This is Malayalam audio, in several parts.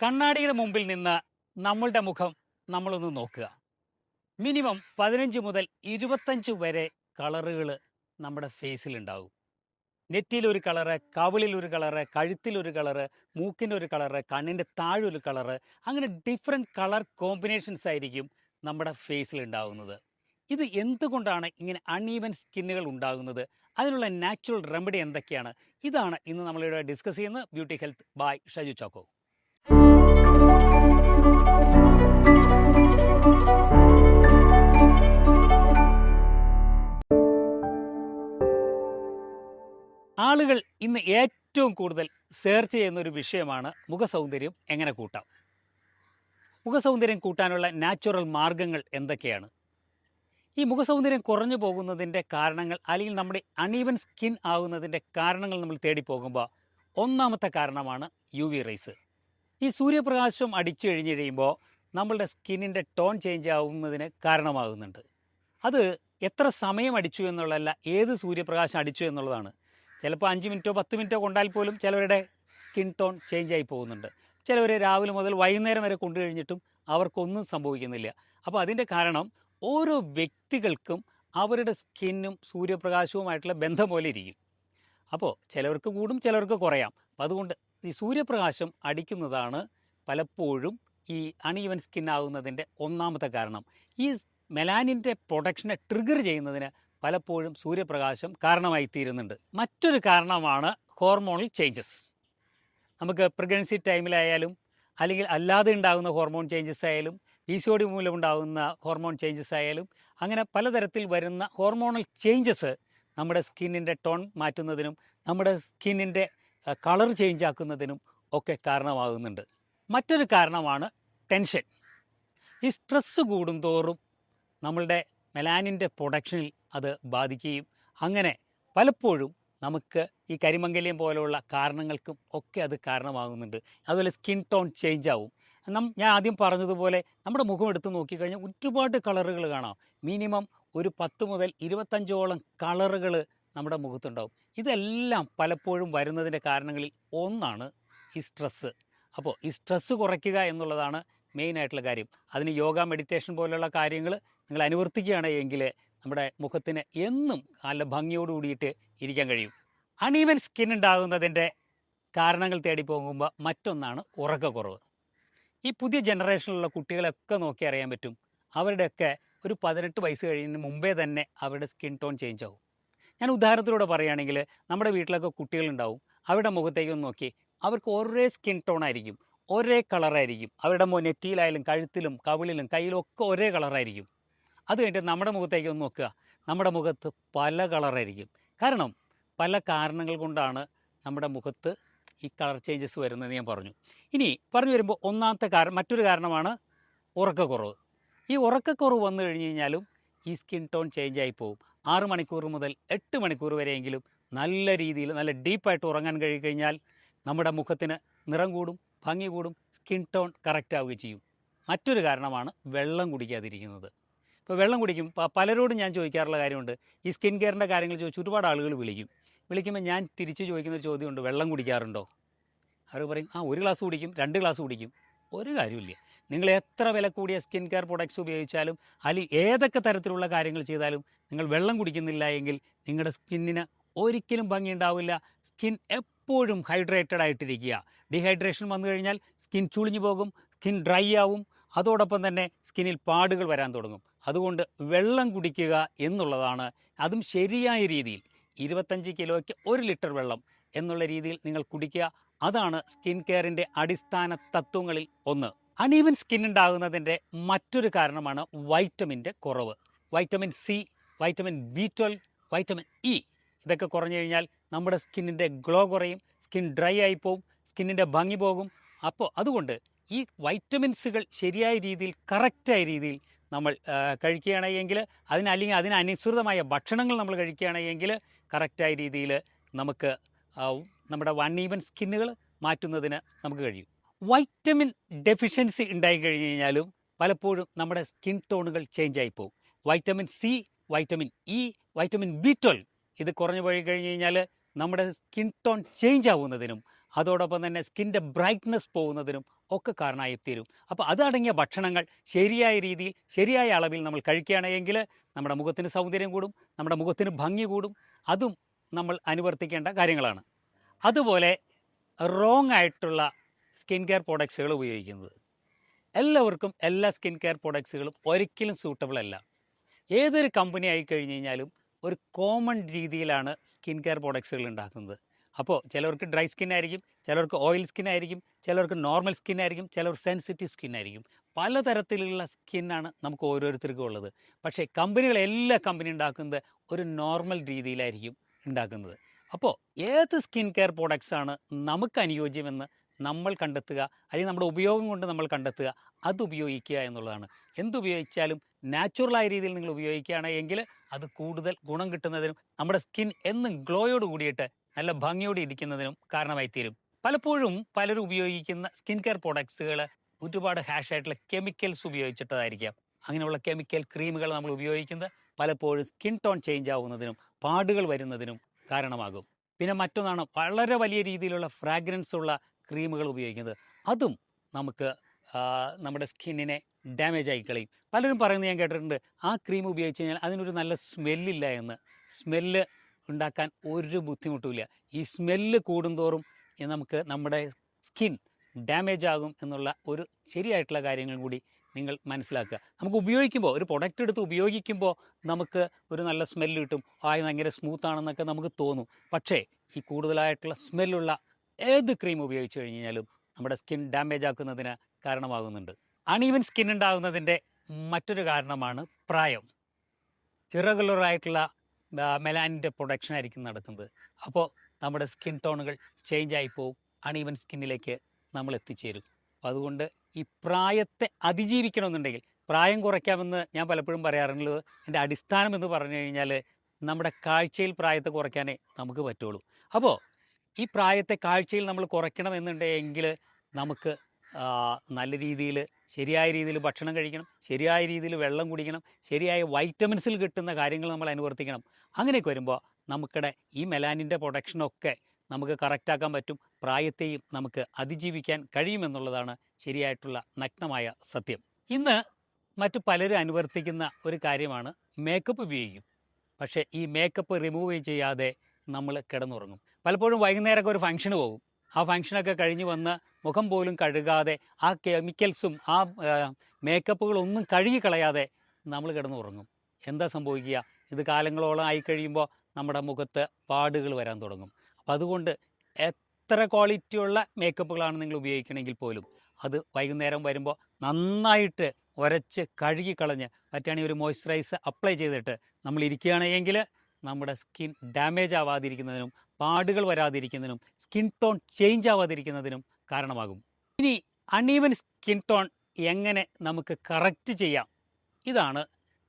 കണ്ണാടിയുടെ മുമ്പിൽ നിന്ന് നമ്മളുടെ മുഖം നമ്മളൊന്ന് നോക്കുക. മിനിമം പതിനഞ്ച് മുതൽ ഇരുപത്തഞ്ച് വരെ കളറുകൾ നമ്മുടെ ഫേസിൽ ഫേസിലുണ്ടാകും. നെറ്റിയിലൊരു കളറ് കവിളിലൊരു കളറ് കഴുത്തിലൊരു കളറ് മൂക്കിന്റെ ഒരു കളറ് കണ്ണിന്റെ താഴെ ഒരു കളറ് അങ്ങനെ ഡിഫറെന്റ് കളർ കോമ്പിനേഷൻസ് ആയിരിക്കും നമ്മുടെ ഫേസിൽ ഉണ്ടാകുന്നത് ഇത് എന്തുകൊണ്ടാണ് ഇങ്ങനെ അൺഈവൻ സ്കിന്നുകൾ ഉണ്ടാകുന്നത്? അതിനുള്ള നാച്ചുറൽ റെമഡി എന്തൊക്കെയാണ്? ഇതാണ് ഇന്ന് നമ്മളിവിടെ ഡിസ്കസ് ചെയ്യുന്നത്. Beauty health by Shaju Chacko ആളുകൾ ഇന്ന് ഏറ്റവും കൂടുതൽ സെർച്ച് ചെയ്യുന്ന ഒരു വിഷയമാണ് മുഖസൗന്ദര്യം എങ്ങനെ കൂട്ടാം? മുഖസൗന്ദര്യം കൂട്ടാനുള്ള നാച്ചുറൽ മാർഗങ്ങൾ എന്തൊക്കെയാണ്? ഈ മുഖസൗന്ദര്യം കുറഞ്ഞു പോകുന്നതിന്റെ കാരണങ്ങൾ അല്ലെങ്കിൽ നമ്മുടെ അണീവൻ സ്കിൻ ആകുന്നതിന്റെ കാരണങ്ങൾ നമ്മൾ തേടി പോകുമ്പോൾ ഒന്നാമത്തെ കാരണമാണ് യു വി റേസ് ഈ സൂര്യപ്രകാശം അടിച്ചു കഴിഞ്ഞ് കഴിയുമ്പോൾ നമ്മളുടെ സ്കിന്നിന്റെ ടോൺ ചേഞ്ച് ആവുന്നതിന് കാരണമാകുന്നുണ്ട്. അത് എത്ര സമയം അടിച്ചു എന്നുള്ളതല്ല ഏത് സൂര്യപ്രകാശം അടിച്ചു എന്നുള്ളതാണ്. ചിലപ്പോൾ അഞ്ച് മിനിറ്റോ പത്ത് മിനിറ്റോ കൊണ്ടാൽ പോലും ചിലവരുടെ സ്കിൻ ടോൺ ചേഞ്ച് ആയി പോകുന്നുണ്ട്. ചിലവർ രാവിലെ മുതൽ വൈകുന്നേരം വരെ കൊണ്ടു കഴിഞ്ഞിട്ടും അവർക്കൊന്നും സംഭവിക്കുന്നില്ല. അപ്പോൾ അതിന്റെ കാരണം ഓരോ വ്യക്തികൾക്കും അവരുടെ സ്കിന്നും സൂര്യപ്രകാശവുമായിട്ടുള്ള ബന്ധം പോലെ ഇരിക്കും. അപ്പോൾ ചിലവർക്ക് കൂടും ചിലവർക്ക് കുറയാം. അപ്പം അതുകൊണ്ട് ഈ സൂര്യപ്രകാശം അടിക്കുന്നതാണ് പലപ്പോഴും ഈ അണീവൻ സ്കിൻ ആകുന്നതിന്റെ ഒന്നാമത്തെ കാരണം. ഈ മെലാനിന്റെ പ്രൊഡക്ഷനെ ട്രിഗർ ചെയ്യുന്നതിന് പലപ്പോഴും സൂര്യപ്രകാശം കാരണമായി തീരുന്നുണ്ട് മറ്റൊരു കാരണമാണ് ഹോർമോണൽ ചേഞ്ചസ്. നമുക്ക് പ്രഗ്നൻസി ടൈമിലായാലും അല്ലെങ്കിൽ അല്ലാതെ ഉണ്ടാകുന്ന ഹോർമോൺ ചേഞ്ചസ് ആയാലും പി സി ഒ ഡി മൂലം ഉണ്ടാകുന്ന ഹോർമോൺ ചേഞ്ചസ് ആയാലും അങ്ങനെ പലതരത്തിൽ വരുന്ന ഹോർമോണൽ ചേഞ്ചസ് നമ്മുടെ സ്കിന്നിന്റെ ടോൺ മാറ്റുന്നതിനും നമ്മുടെ സ്കിന്നിന്റെ കളർ ചേഞ്ച് ആക്കുന്നതിനും ഒക്കെ കാരണമാകുന്നുണ്ട്. മറ്റൊരു കാരണമാണ് ടെൻഷൻ ഈ സ്ട്രെസ്സ് കൂടുന്തോറും നമ്മളുടെ മെലാനിന്റെ പ്രൊഡക്ഷനിൽ അത് ബാധിക്കുകയും അങ്ങനെ പലപ്പോഴും നമുക്ക് ഈ കരിമംഗല്യം പോലെയുള്ള കാരണങ്ങൾക്കും ഒക്കെ അത് കാരണമാകുന്നുണ്ട്. അതുപോലെ സ്കിൻ ടോൺ ചേഞ്ച് ആവും. നം ഞാൻ ആദ്യം പറഞ്ഞതുപോലെ നമ്മുടെ മുഖം എടുത്ത് നോക്കിക്കഴിഞ്ഞാൽ ഒരുപാട് കളറുകൾ കാണാം. മിനിമം ഒരു പത്ത് മുതൽ ഇരുപത്തഞ്ചോളം കളറുകൾ നമ്മുടെ മുഖത്തുണ്ടാവും. ഇതെല്ലാം പലപ്പോഴും വരുന്നതിന്റെ കാരണങ്ങളിൽ ഒന്നാണ് ഈ സ്ട്രെസ്സ്. അപ്പോൾ ഈ സ്ട്രെസ്സ് കുറയ്ക്കുക എന്നുള്ളതാണ് മെയിൻ ആയിട്ടുള്ള കാര്യം. അതിന് യോഗ മെഡിറ്റേഷൻ പോലുള്ള കാര്യങ്ങൾ നിങ്ങൾ അനുവർത്തിക്കുകയാണ് എങ്കിൽ നമ്മുടെ മുഖത്തിന് എന്നും നല്ല ഭംഗിയോട് കൂടിയിട്ട് ഇരിക്കാൻ കഴിയും. അണീവൻ സ്കിൻ ഉണ്ടാകുന്നതിന്റെ കാരണങ്ങൾ തേടി പോകുമ്പോൾ മറ്റൊന്നാണ് ഉറക്കക്കുറവ്. ഈ പുതിയ ജനറേഷനിലുള്ള കുട്ടികളൊക്കെ നോക്കി അറിയാൻ പറ്റും. അവരുടെയൊക്കെ ഒരു പതിനെട്ട് വയസ്സ് കഴിയുന്നതിന് മുമ്പേ തന്നെ അവരുടെ സ്കിൻ ടോൺ ചേഞ്ച് ആവും ഞാൻ ഉദാഹരണത്തിലൂടെ പറയുകയാണെങ്കിൽ നമ്മുടെ വീട്ടിലൊക്കെ കുട്ടികളുണ്ടാവും. അവരുടെ മുഖത്തേക്ക് ഒന്ന് നോക്കി. അവർക്ക് ഒരേ സ്കിൻ ടോൺ ആയിരിക്കും. ഒരേ കളറായിരിക്കും അവരുടെ മോ നെറ്റിയിലായാലും കഴുത്തിലും കവിളിലും കയ്യിലും ഒക്കെ ഒരേ കളറായിരിക്കും അത് കഴിഞ്ഞിട്ട് നമ്മുടെ മുഖത്തേക്ക് ഒന്ന് നോക്കുക. നമ്മുടെ മുഖത്ത് പല കളറായിരിക്കും കാരണം പല കാരണങ്ങൾ കൊണ്ടാണ് നമ്മുടെ മുഖത്ത് ഈ കളർ ചേഞ്ചസ് വരുന്നതെന്ന് ഞാൻ പറഞ്ഞു. ഇനി പറഞ്ഞു വരുമ്പോൾ ഒന്നാമത്തെ കാരണം മറ്റൊരു കാരണമാണ് ഉറക്കക്കുറവ്. ഈ ഉറക്കക്കുറവ് വന്നു കഴിഞ്ഞ് കഴിഞ്ഞാലും ഈ സ്കിൻ ടോൺ ചേഞ്ച് ആയി പോകും. ആറ് മണിക്കൂർ മുതൽ എട്ട് മണിക്കൂർ വരെയെങ്കിലും നല്ല രീതിയിൽ നല്ല ഡീപ്പായിട്ട് ഉറങ്ങാൻ കഴിഞ്ഞാൽ നമ്മുടെ മുഖത്തിന് നിറം കൂടും ഭംഗി കൂടും സ്കിൻ ടോൺ കറക്റ്റ് ആവുകയും ചെയ്യും. മറ്റൊരു കാരണമാണ് വെള്ളം കുടിക്കാതിരിക്കുന്നത്. ഇപ്പോൾ വെള്ളം കുടിക്കും. പലരോടും ഞാൻ ചോദിക്കാറുള്ള കാര്യമുണ്ട്. ഈ സ്കിൻ കെയറിന്റെ കാര്യങ്ങൾ ചോദിച്ച് ഒരുപാട് ആളുകൾ വിളിക്കും. വിളിക്കുമ്പോൾ ഞാൻ തിരിച്ച് ചോദിക്കുന്ന ചോദ്യമുണ്ട്. വെള്ളം കുടിക്കാറുണ്ടോ? അവർ പറയും ആ ഒരു ഗ്ലാസ് കുടിക്കും രണ്ട് ഗ്ലാസ് കുടിക്കും. ഒരു കാര്യമില്ല നിങ്ങൾ എത്ര വില കൂടിയ സ്കിൻ കെയർ പ്രൊഡക്ട്സ് ഉപയോഗിച്ചാലും അല്ലെങ്കിൽ ഏതൊക്കെ തരത്തിലുള്ള കാര്യങ്ങൾ ചെയ്താലും നിങ്ങൾ വെള്ളം കുടിക്കുന്നില്ല എങ്കിൽ നിങ്ങളുടെ സ്കിന്നിന് ഒരിക്കലും ഭംഗിയുണ്ടാവില്ല സ്കിൻ എപ്പോഴും ഹൈഡ്രേറ്റഡ് ആയിട്ടിരിക്കുക. ഡീഹൈഡ്രേഷൻ വന്നു കഴിഞ്ഞാൽ സ്കിൻ ചുളിഞ്ഞു പോകും സ്കിൻ ഡ്രൈ ആവും. അതോടൊപ്പം തന്നെ സ്കിന്നിൽ പാടുകൾ വരാൻ തുടങ്ങും. അതുകൊണ്ട് വെള്ളം കുടിക്കുക എന്നുള്ളതാണ് അതും ശരിയായ രീതിയിൽ. ഇരുപത്തഞ്ച് കിലോയ്ക്ക് ഒരു ലിറ്റർ വെള്ളം എന്നുള്ള രീതിയിൽ നിങ്ങൾ കുടിക്കുക. അതാണ് സ്കിൻ കെയറിന്റെ അടിസ്ഥാന തത്വങ്ങളിൽ ഒന്ന്. അണീവൻ സ്കിൻ ഉണ്ടാകുന്നതിന്റെ മറ്റൊരു കാരണമാണ് വൈറ്റമിന്റെ കുറവ്. Vitamin C vitamin B twelve vitamin E. ഇതൊക്കെ കുറഞ്ഞു കഴിഞ്ഞാൽ നമ്മുടെ സ്കിന്നിന്റെ ഗ്ലോ കുറയും സ്കിൻ ഡ്രൈ ആയി പോകും സ്കിന്നിന്റെ ഭംഗി പോകും. അപ്പോൾ അതുകൊണ്ട് ഈ വൈറ്റമിൻസുകൾ ശരിയായ രീതിയിൽ കറക്റ്റായ രീതിയിൽ നമ്മൾ കഴിക്കുകയാണെങ്കിൽ അതിന് അല്ലെങ്കിൽ അതിന് അനുസൃതമായ ഭക്ഷണങ്ങൾ നമ്മൾ കഴിക്കുകയാണെങ്കിൽ കറക്റ്റായ രീതിയിൽ നമുക്ക് നമ്മുടെ വൺ ഈവൻ സ്കിന്നുകൾ മാറ്റുന്നതിന് നമുക്ക് കഴിയും. വൈറ്റമിൻ ഡെഫിഷ്യൻസി ഉണ്ടായി കഴിഞ്ഞ് കഴിഞ്ഞാലും പലപ്പോഴും നമ്മുടെ സ്കിൻ ടോണുകൾ ചേഞ്ച് ആയി പോകും. Vitamin C vitamin E vitamin B twelve ഇത് കുറഞ്ഞു പോയി കഴിഞ്ഞ് കഴിഞ്ഞാൽ നമ്മുടെ സ്കിൻ ടോൺ ചേഞ്ച് ആവുന്നതിനും അതോടൊപ്പം തന്നെ സ്കിന്റെ ബ്രൈറ്റ്നസ് പോകുന്നതിനും ഒക്കെ കാരണമായി തീരും അപ്പോൾ അതടങ്ങിയ ഭക്ഷണങ്ങൾ ശരിയായ രീതിയിൽ ശരിയായ അളവിൽ നമ്മൾ കഴിക്കുകയാണെങ്കിൽ നമ്മുടെ മുഖത്തിന് സൗന്ദര്യം കൂടും നമ്മുടെ മുഖത്തിന് ഭംഗി കൂടും. അതും നമ്മൾ അനുവർത്തിക്കേണ്ട കാര്യങ്ങളാണ്. അതുപോലെ റോങ് ആയിട്ടുള്ള സ്കിൻ കെയർ പ്രോഡക്ട്സുകൾ ഉപയോഗിക്കുന്നത്. എല്ലാവർക്കും എല്ലാ സ്കിൻ കെയർ പ്രോഡക്ട്സുകളും ഒരിക്കലും സൂട്ടബിൾ അല്ല. ഏതൊരു കമ്പനി ആയി കഴിഞ്ഞ് കഴിഞ്ഞാലും ഒരു കോമൺ രീതിയിലാണ് സ്കിൻ കെയർ പ്രോഡക്ട്സുകൾ ഉണ്ടാക്കുന്നത്. അപ്പോൾ ചിലവർക്ക് ഡ്രൈ സ്കിൻ ആയിരിക്കും ചിലവർക്ക് ഓയിൽ സ്കിൻ ആയിരിക്കും ചിലവർക്ക് നോർമൽ സ്കിൻ ആയിരിക്കും ചിലർ സെൻസിറ്റീവ് സ്കിൻ ആയിരിക്കും. പലതരത്തിലുള്ള സ്കിന്നാണ് നമുക്ക് ഓരോരുത്തർക്കും ഉള്ളത്. പക്ഷേ കമ്പനികൾ എല്ലാ കമ്പനി ഉണ്ടാക്കുന്നത് ഒരു നോർമൽ രീതിയിലായിരിക്കും. ഉണ്ടാക്കുന്നത്. അപ്പോൾ ഏത് സ്കിൻ കെയർ പ്രോഡക്റ്റ്സ് ആണ് നമുക്ക് അനുയോജ്യമെന്ന് നമ്മൾ കണ്ടെത്തുക അല്ലെങ്കിൽ നമ്മുടെ ഉപയോഗം കൊണ്ട് നമ്മൾ കണ്ടെത്തുക അത് ഉപയോഗിക്കുക എന്നുള്ളതാണ്. എന്തുപയോഗിച്ചാലും നാച്ചുറലായ രീതിയിൽ നിങ്ങൾ ഉപയോഗിക്കുകയാണെങ്കിൽ അത് കൂടുതൽ ഗുണം കിട്ടുന്നതിനും നമ്മുടെ സ്കിൻ എന്നും ഗ്ലോയോട് കൂടിയിട്ട് നല്ല ഭംഗിയോടെ ഇരിക്കുന്നതിനും കാരണമായി തീരും പലപ്പോഴും പലരും ഉപയോഗിക്കുന്ന സ്കിൻ കെയർ പ്രോഡക്ട്സുകൾ ഒരുപാട് ഹാഷ് ആയിട്ടുള്ള കെമിക്കൽസ് ഉപയോഗിച്ചിട്ടതായിരിക്കാം. അങ്ങനെയുള്ള കെമിക്കൽ ക്രീമുകൾ നമ്മൾ ഉപയോഗിക്കുന്നത് പലപ്പോഴും സ്കിൻ ടോൺ ചേഞ്ച് ആവുന്നതിനും പാടുകൾ വരുന്നതിനും കാരണമാകും. പിന്നെ മറ്റൊന്നാണ് വളരെ വലിയ രീതിയിലുള്ള ഫ്രാഗ്രൻസ് ഉള്ള ക്രീമുകൾ ഉപയോഗിക്കുന്നത്. അതും നമുക്ക് നമ്മുടെ സ്കിന്നിനെ ഡാമേജ് ആയി കളയും. പലരും പറയുന്നത് ഞാൻ കേട്ടിട്ടുണ്ട് ആ ക്രീം ഉപയോഗിച്ച് കഴിഞ്ഞാൽ അതിനൊരു നല്ല സ്മെല്ലില്ല എന്ന്. സ്മെല്ല് ഉണ്ടാക്കാൻ ഒരു ബുദ്ധിമുട്ടുമില്ല ഈ സ്മെല്ല് കൂടുന്തോറും നമുക്ക് നമ്മുടെ സ്കിൻ ഡാമേജ് ആകും എന്നുള്ള ഒരു ശരിയായിട്ടുള്ള കാര്യങ്ങളും കൂടി നിങ്ങൾ മനസ്സിലാക്കുക. നമുക്ക് ഉപയോഗിക്കുമ്പോൾ ഒരു പ്രൊഡക്റ്റ് എടുത്ത് ഉപയോഗിക്കുമ്പോൾ നമുക്ക് ഒരു നല്ല സ്മെല്ല് കിട്ടും. ആ ഭയങ്കര സ്മൂത്ത് ആണെന്നൊക്കെ നമുക്ക് തോന്നും. പക്ഷേ ഈ കൂടുതലായിട്ടുള്ള സ്മെല്ലുള്ള ഏത് ക്രീം ഉപയോഗിച്ച് കഴിഞ്ഞ് കഴിഞ്ഞാലും നമ്മുടെ സ്കിൻ ഡാമേജ് ആക്കുന്നതിന് കാരണമാകുന്നുണ്ട്. അണീവൻ സ്കിൻ ഉണ്ടാകുന്നതിന്റെ മറ്റൊരു കാരണമാണ് പ്രായം. ഇറഗുലർ ആയിട്ടുള്ള മെലാനിന്റെ പ്രൊഡക്ഷൻ ആയിരിക്കും നടക്കുന്നത്. അപ്പോൾ നമ്മുടെ സ്കിൻ ടോണുകൾ ചേഞ്ച് ആയി അണീവൻ സ്കിന്നിലേക്ക് നമ്മൾ എത്തിച്ചേരും. അതുകൊണ്ട് ഈ പ്രായത്തെ അതിജീവിക്കണമെന്നുണ്ടെങ്കിൽ പ്രായം കുറയ്ക്കാമെന്ന് ഞാൻ പലപ്പോഴും പറയാറുള്ളത് എന്റെ അടിസ്ഥാനം എന്ന് പറഞ്ഞു കഴിഞ്ഞാൽ നമ്മുടെ കാഴ്ചയിൽ പ്രായത്തെ കുറയ്ക്കാനേ നമുക്ക് പറ്റുള്ളൂ. അപ്പോൾ ഈ പ്രായത്തെ കാഴ്ചയിൽ നമ്മൾ കുറയ്ക്കണം എന്നുണ്ടെങ്കിൽ നമുക്ക് നല്ല രീതിയിൽ ശരിയായ രീതിയിൽ ഭക്ഷണം കഴിക്കണം ശരിയായ രീതിയിൽ വെള്ളം കുടിക്കണം ശരിയായ വൈറ്റമിൻസിൽ കിട്ടുന്ന കാര്യങ്ങൾ നമ്മൾ അനുവർത്തിക്കണം. അങ്ങനെയൊക്കെ വരുമ്പോൾ നമുക്കിടെ ഈ മെലാനിന്റെ പ്രൊഡക്ഷനൊക്കെ നമുക്ക് കറക്റ്റാക്കാൻ പറ്റും. പ്രായത്തെയും നമുക്ക് അതിജീവിക്കാൻ കഴിയുമെന്നുള്ളതാണ് ശരിയായിട്ടുള്ള നഗ്നമായ സത്യം. ഇന്ന് മറ്റു പലരും അനുവർത്തിക്കുന്ന ഒരു കാര്യമാണ് മേക്കപ്പ് ഉപയോഗിക്കും. പക്ഷേ ഈ മേക്കപ്പ് റിമൂവ് ചെയ്യാതെ നമ്മൾ കിടന്നുറങ്ങും. പലപ്പോഴും വൈകുന്നേരമൊക്കെ ഒരു ഫംഗ്ഷന് പോകും. ആ ഫംഗ്ഷനൊക്കെ കഴിഞ്ഞ് വന്ന് മുഖം പോലും കഴുകാതെ ആ കെമിക്കൽസും ആ മേക്കപ്പുകളൊന്നും കഴുകി കളയാതെ നമ്മൾ കിടന്നുറങ്ങും. എന്താ സംഭവിക്കുക? ഇത് കാലങ്ങളോളം ആയി കഴിയുമ്പോൾ നമ്മുടെ മുഖത്ത് പാടുകൾ വരാൻ തുടങ്ങും. അപ്പം അതുകൊണ്ട് എത്ര ക്വാളിറ്റിയുള്ള മേക്കപ്പുകളാണ് നിങ്ങൾ ഉപയോഗിക്കണമെങ്കിൽ പോലും അത് വൈകുന്നേരം വരുമ്പോൾ നന്നായിട്ട് ഉരച്ച് കഴുകി കളഞ്ഞ് ഒരു മോയ്സ്ചറൈസ് അപ്ലൈ ചെയ്തിട്ട് നമ്മൾ ഇരിക്കുകയാണെങ്കിൽ നമ്മുടെ സ്കിൻ ഡാമേജ് ആവാതിരിക്കുന്നതിനും പാടുകൾ വരാതിരിക്കുന്നതിനും സ്കിൻ ടോൺ ചേഞ്ച് ആവാതിരിക്കുന്നതിനും കാരണമാകും. ഇനി അൺഈവൻ സ്കിൻ ടോൺ എങ്ങനെ നമുക്ക് കറക്റ്റ് ചെയ്യാം? ഇതാണ്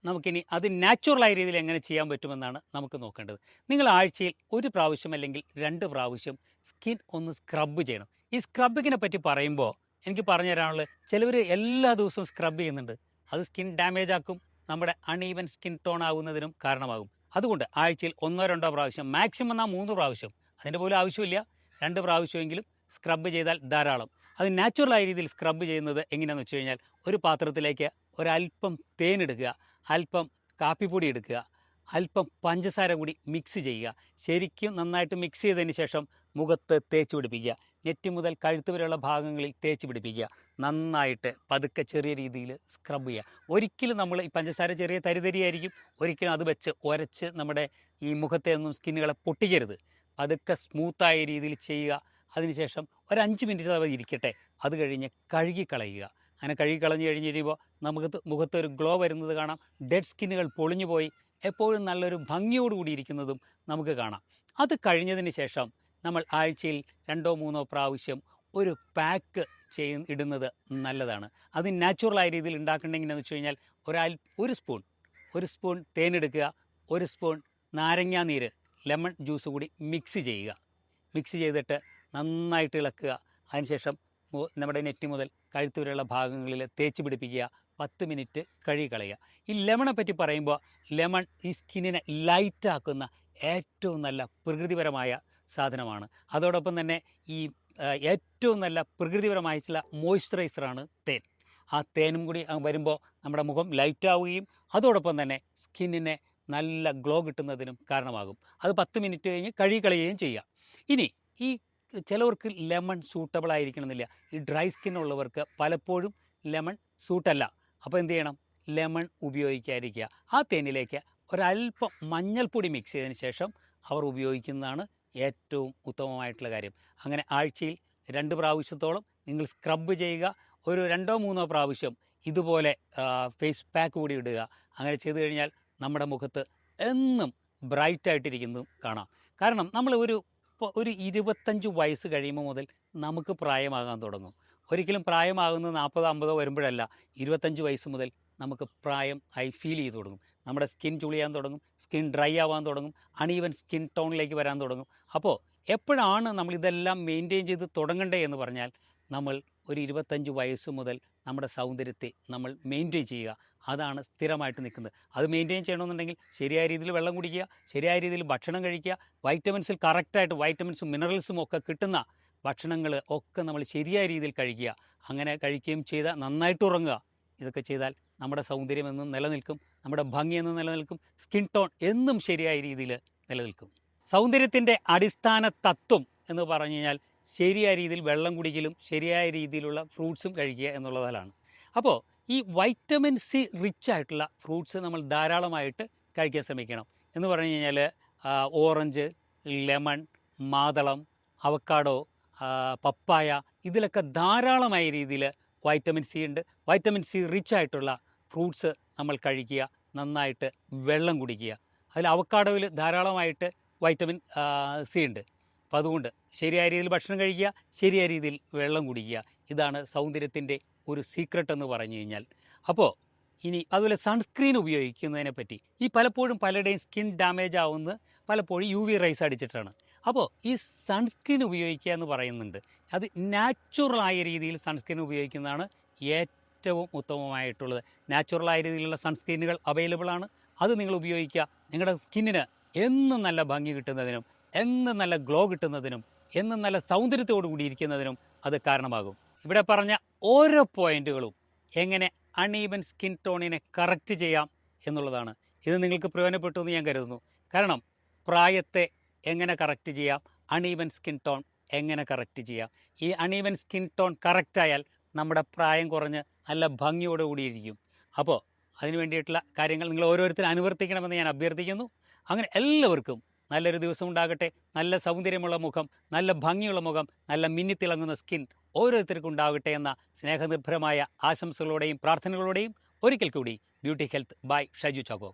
നമുക്കിനി അത് നാച്ചുറലായ രീതിയിൽ എങ്ങനെ ചെയ്യാൻ പറ്റുമെന്നാണ് നമുക്ക് നോക്കേണ്ടത്. നിങ്ങൾ ആഴ്ചയിൽ ഒരു പ്രാവശ്യം അല്ലെങ്കിൽ രണ്ട് പ്രാവശ്യം സ്കിൻ ഒന്ന് സ്ക്രബ് ചെയ്യണം. ഈ സ്ക്രബിങ്ങിനെ പറ്റി പറയുമ്പോൾ എനിക്ക് പറഞ്ഞു തരാനുള്ളത് ചിലവർ എല്ലാ ദിവസവും സ്ക്രബ് ചെയ്യുന്നുണ്ട്. അത് സ്കിൻ ഡാമേജ് ആക്കും നമ്മുടെ അൺഈവൻ സ്കിൻ ടോൺ ആകുന്നതിനും കാരണമാകും. അതുകൊണ്ട് ആഴ്ചയിൽ ഒന്നോ രണ്ടോ പ്രാവശ്യം മാക്സിമം എന്നാൽ മൂന്ന് പ്രാവശ്യം അതിന്റെ പോലും ആവശ്യമില്ല. രണ്ട് പ്രാവശ്യമെങ്കിലും സ്ക്രബ് ചെയ്താൽ ധാരാളം. അത് നാച്ചുറലായ രീതിയിൽ സ്ക്രബ് ചെയ്യുന്നത് എങ്ങനെയാണെന്ന് വെച്ച് കഴിഞ്ഞാൽ ഒരു പാത്രത്തിലേക്ക് ഒരല്പം തേനെടുക്കുക അല്പം കാപ്പിപ്പൊടി എടുക്കുക. അല്പം പഞ്ചസാര കൂടി മിക്സ് ചെയ്യുക. ശരിക്കും നന്നായിട്ട് മിക്സ് ചെയ്തതിന് ശേഷം മുഖത്ത് തേച്ച് പിടിപ്പിക്കുക. നെറ്റി മുതൽ കഴുത്ത് വരെയുള്ള ഭാഗങ്ങളിൽ തേച്ച് പിടിപ്പിക്കുക. നന്നായിട്ട് പതുക്കെ ചെറിയ രീതിയിൽ സ്ക്രബ് ചെയ്യുക. ഒരിക്കലും നമ്മൾ ഈ പഞ്ചസാര ചെറിയ തരിതരിയായിരിക്കും. ഒരിക്കലും അത് വെച്ച് ഉരച്ച് നമ്മുടെ ഈ മുഖത്തെ ഒന്നും സ്കിന്നുകളെ പൊട്ടിക്കരുത്. പതുക്കെ സ്മൂത്തായ രീതിയിൽ ചെയ്യുക. അതിനുശേഷം ഒരു അഞ്ച് മിനിറ്റ് അത് ഇരിക്കട്ടെ. അത് കഴിഞ്ഞ് കഴുകി കളയുക അങ്ങനെ കഴുകി കളഞ്ഞു കഴിഞ്ഞ് കഴിയുമ്പോൾ നമുക്ക് മുഖത്തൊരു ഗ്ലോ വരുന്നത് കാണാം. ഡെഡ് സ്കിന്നുകൾ പൊളിഞ്ഞു പോയി. എപ്പോഴും നല്ലൊരു ഭംഗിയോടുകൂടി ഇരിക്കുന്നതും നമുക്ക് കാണാം. അത് കഴിഞ്ഞതിന് ശേഷം നമ്മൾ ആഴ്ചയിൽ രണ്ടോ മൂന്നോ പ്രാവശ്യം ഒരു പാക്ക് ചെയ്യ ഇടുന്നത് നല്ലതാണ്. അത് നാച്ചുറലായ രീതിയിൽ ഉണ്ടാക്കണമെങ്കിൽ എന്ന് വെച്ച് കഴിഞ്ഞാൽ ഒരാൾ ഒരു സ്പൂൺ ഒരു സ്പൂൺ തേനെടുക്കുക ഒരു സ്പൂൺ നാരങ്ങാ നീര് ലെമൺ ജ്യൂസ് കൂടി മിക്സ് ചെയ്യുക. മിക്സ് ചെയ്തിട്ട് നന്നായിട്ട് ഇളക്കുക. അതിനുശേഷം നമ്മുടെ നെറ്റി മുതൽ കഴുത്ത് വരെയുള്ള ഭാഗങ്ങളിൽ തേച്ച് പിടിപ്പിക്കുക പത്ത് മിനിറ്റ് കഴുകി കളയുക ഈ ലെമണെ പറ്റി പറയുമ്പോൾ ലെമൺ ഈ സ്കിന്നിനെ ലൈറ്റാക്കുന്ന ഏറ്റവും നല്ല പ്രകൃതിപരമായ സാധനമാണ്. അതോടൊപ്പം തന്നെ ഈ ഏറ്റവും നല്ല പ്രകൃതിപരമായിട്ടുള്ള മോയ്സ്ചറൈസറാണ് തേൻ. ആ തേനും കൂടി വരുമ്പോൾ നമ്മുടെ മുഖം ലൈറ്റാവുകയും അതോടൊപ്പം തന്നെ സ്കിന്നിനെ നല്ല ഗ്ലോ കിട്ടുന്നതിനും കാരണമാകും. അത് പത്ത് മിനിറ്റ് കഴിഞ്ഞ് കഴുകി കളയുകയും ചെയ്യാം. ഇനി ഈ ചിലവർക്ക് ലെമൺ സൂട്ടബിൾ ആയിരിക്കണമെന്നില്ല. ഈ ഡ്രൈ സ്കിൻ ഉള്ളവർക്ക് പലപ്പോഴും ലെമൺ സൂട്ടല്ല അപ്പോൾ എന്ത് ചെയ്യണം? ലെമൺ ഉപയോഗിക്കാതിരിക്കുക. ആ തേനിലേക്ക് ഒരല്പം മഞ്ഞൾപ്പൊടി മിക്സ് ചെയ്തതിന് ശേഷം അവർ ഉപയോഗിക്കുന്നതാണ് ഏറ്റവും ഉത്തമമായിട്ടുള്ള കാര്യം. അങ്ങനെ ആഴ്ചയിൽ രണ്ട് പ്രാവശ്യത്തോളം നിങ്ങൾ സ്ക്രബ് ചെയ്യുക. ഒരു രണ്ടോ മൂന്നോ പ്രാവശ്യം ഇതുപോലെ ഫേസ് പാക്ക് കൂടി ഇടുക. അങ്ങനെ ചെയ്തു കഴിഞ്ഞാൽ നമ്മുടെ മുഖത്ത് എന്നും ബ്രൈറ്റായിട്ടിരിക്കുന്നതും കാണാം. കാരണം നമ്മൾ ഒരു ഇപ്പോൾ ഒരു ഇരുപത്തഞ്ച് വയസ്സ് കഴിയുമ്പോൾ മുതൽ നമുക്ക് പ്രായമാകാൻ തുടങ്ങും. ഒരിക്കലും പ്രായമാകുന്നത് നാൽപ്പതോ അമ്പതോ വരുമ്പോഴല്ല ഇരുപത്തഞ്ച് വയസ്സ് മുതൽ നമുക്ക് പ്രായം ഐ ഫീൽ ചെയ്ത് തുടങ്ങും. നമ്മുടെ സ്കിൻ ചുളിയാൻ തുടങ്ങും സ്കിൻ ഡ്രൈ ആവാൻ തുടങ്ങും അണീവൻ സ്കിൻ ടോണിലേക്ക് വരാൻ തുടങ്ങും. അപ്പോൾ എപ്പോഴാണ് നമ്മൾ ഇതെല്ലാം മെയിന്റെയിൻ ചെയ്ത് തുടങ്ങണ്ടേ എന്ന് പറഞ്ഞാൽ നമ്മൾ ഒരു ഇരുപത്തഞ്ച് വയസ്സ് മുതൽ നമ്മുടെ സൗന്ദര്യത്തെ നമ്മൾ മെയിന്റെയിൻ ചെയ്യുക. അതാണ് സ്ഥിരമായിട്ട് നിൽക്കുന്നത്. അത് മെയിന്റെയിൻ ചെയ്യണമെന്നുണ്ടെങ്കിൽ ശരിയായ രീതിയിൽ വെള്ളം കുടിക്കുക ശരിയായ രീതിയിൽ ഭക്ഷണം കഴിക്കുക. വൈറ്റമിൻസിൽ കറക്റ്റായിട്ട് വൈറ്റമിൻസും മിനറൽസും ഒക്കെ കിട്ടുന്ന ഭക്ഷണങ്ങൾ ഒക്കെ നമ്മൾ ശരിയായ രീതിയിൽ കഴിക്കുക. അങ്ങനെ കഴിക്കുകയും ചെയ്താൽ നന്നായിട്ട് ഉറങ്ങുക. ഇതൊക്കെ ചെയ്താൽ നമ്മുടെ സൗന്ദര്യം എന്നും നിലനിൽക്കും നമ്മുടെ ഭംഗി എന്നും നിലനിൽക്കും സ്കിൻ ടോൺ എന്നും ശരിയായ രീതിയിൽ നിലനിൽക്കും. സൗന്ദര്യത്തിന്റെ അടിസ്ഥാന തത്വം എന്ന് പറഞ്ഞു കഴിഞ്ഞാൽ ശരിയായ രീതിയിൽ വെള്ളം കുടിക്കലും ശരിയായ രീതിയിലുള്ള ഫ്രൂട്ട്സും കഴിക്കുക എന്നുള്ളതാണ്. അപ്പോൾ ഈ വൈറ്റമിൻ സി റിച്ച് ആയിട്ടുള്ള ഫ്രൂട്ട്സ് നമ്മൾ ധാരാളമായിട്ട് കഴിക്കാൻ ശ്രമിക്കണം. എന്ന് പറഞ്ഞു കഴിഞ്ഞാൽ ഓറഞ്ച് ലെമൺ മാതളം അവക്കാഡോ പപ്പായ ഇതിലൊക്കെ ധാരാളമായ രീതിയിൽ വൈറ്റമിൻ സി ഉണ്ട്. വൈറ്റമിൻ സി റിച്ച് ആയിട്ടുള്ള ഫ്രൂട്ട്സ് നമ്മൾ കഴിക്കുക നന്നായിട്ട് വെള്ളം കുടിക്കുക. അതിൽ അവക്കാഡോയിൽ ധാരാളമായിട്ട് വൈറ്റമിൻ സി ഉണ്ട്. അപ്പോൾ അതുകൊണ്ട് ശരിയായ രീതിയിൽ ഭക്ഷണം കഴിക്കുക ശരിയായ രീതിയിൽ വെള്ളം കുടിക്കുക. ഇതാണ് സൗന്ദര്യത്തിന്റെ ഒരു സീക്രട്ട് എന്ന് പറഞ്ഞു കഴിഞ്ഞാൽ. അപ്പോൾ ഇനി അതുപോലെ സൺസ്ക്രീൻ ഉപയോഗിക്കുന്നതിനെ പറ്റി ഈ പലപ്പോഴും പലരുടെയും സ്കിൻ ഡാമേജ് ആവുന്നത് പലപ്പോഴും യു വി റൈസ് അടിച്ചിട്ടാണ്. അപ്പോൾ ഈ സൺസ്ക്രീൻ ഉപയോഗിക്കുക എന്ന് പറയുന്നുണ്ട്. അത് നാച്ചുറലായ രീതിയിൽ സൺസ്ക്രീൻ ഉപയോഗിക്കുന്നതാണ് ഏറ്റവും ഉത്തമമായിട്ടുള്ളത്. നാച്ചുറലായ രീതിയിലുള്ള സൺസ്ക്രീനുകൾ അവൈലബിൾ ആണ്. അത് നിങ്ങൾ ഉപയോഗിക്കുക. നിങ്ങളുടെ സ്കിന്നിന് എന്നും നല്ല ഭംഗി കിട്ടുന്നതിനും എന്നും നല്ല ഗ്ലോ കിട്ടുന്നതിനും എന്നും നല്ല സൗന്ദര്യത്തോടു കൂടി ഇരിക്കുന്നതിനും അത് കാരണമാകും. ഇവിടെ പറഞ്ഞ ഓരോ പോയിന്റുകളും എങ്ങനെ അൺഈവൻ സ്കിൻ ടോണിനെ കറക്റ്റ് ചെയ്യാം എന്നുള്ളതാണ്. ഇത് നിങ്ങൾക്ക് പ്രയോജനപ്പെട്ടു എന്ന് ഞാൻ കരുതുന്നു. കാരണം പ്രായത്തെ എങ്ങനെ കറക്റ്റ് ചെയ്യാം അൺഈവൻ സ്കിൻ ടോൺ എങ്ങനെ കറക്റ്റ് ചെയ്യാം. ഈ അൺഈവൻ സ്കിൻ ടോൺ കറക്റ്റായാൽ നമ്മുടെ പ്രായം കുറഞ്ഞ് നല്ല ഭംഗിയോടെ കൂടിയിരിക്കും അപ്പോൾ അതിനു വേണ്ടിയിട്ടുള്ള കാര്യങ്ങൾ നിങ്ങൾ ഓരോരുത്തരും അനുവർത്തിക്കണമെന്ന് ഞാൻ അഭ്യർത്ഥിക്കുന്നു. അങ്ങനെ എല്ലാവർക്കും നല്ലൊരു ദിവസം ഉണ്ടാകട്ടെ. നല്ല സൗന്ദര്യമുള്ള മുഖം നല്ല ഭംഗിയുള്ള മുഖം നല്ല മിന്നിത്തിളങ്ങുന്ന സ്കിൻ ഓരോരുത്തർക്കും ഉണ്ടാകട്ടെ എന്ന സ്നേഹനിർഭരമായ ആശംസകളോടെയും പ്രാർത്ഥനകളോടെയും ഒരിക്കൽ കൂടി beauty health by Shaju Chacko